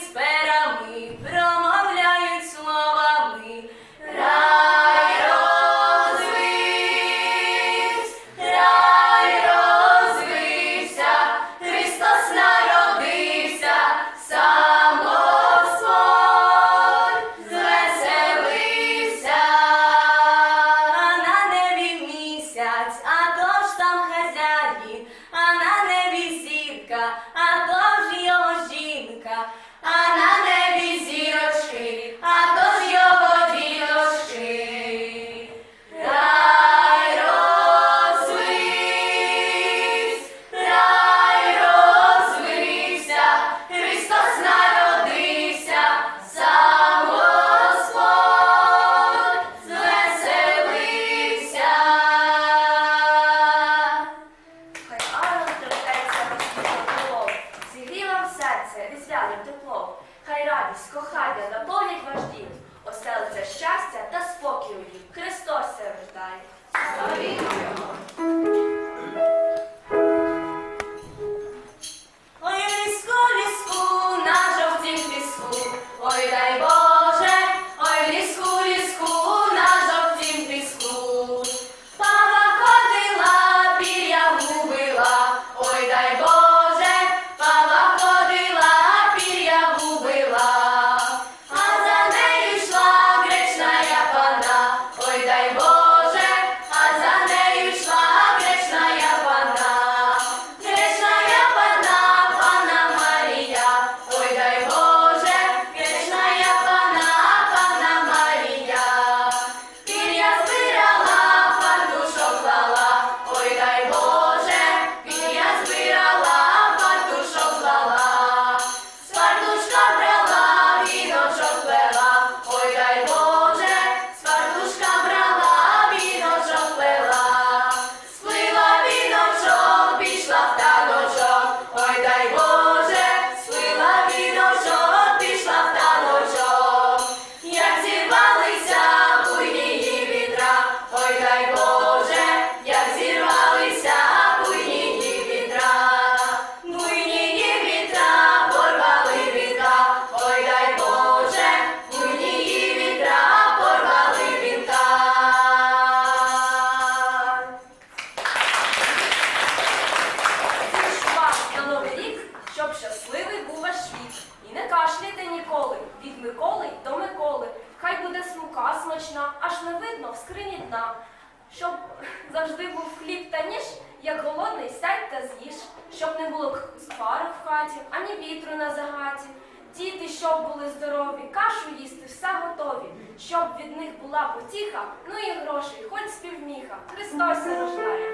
з перами промовляють словами. Рай рай розвився, Христос народився, сам Господь звеселився. На небі місяць, а ж там хазяїн, а на небі зірка. Миколи до Миколи. Хай буде смука смачна, аж не видно в скрині дна. Щоб завжди був хліб та ніж, як голодний, сядь та з'їж, щоб не було сквари в хаті, ані вітру на загаті. Діти, щоб були здорові, кашу їсти, все готові, щоб від них була потіха, ну і грошей, хоч співміха. Христос рождає.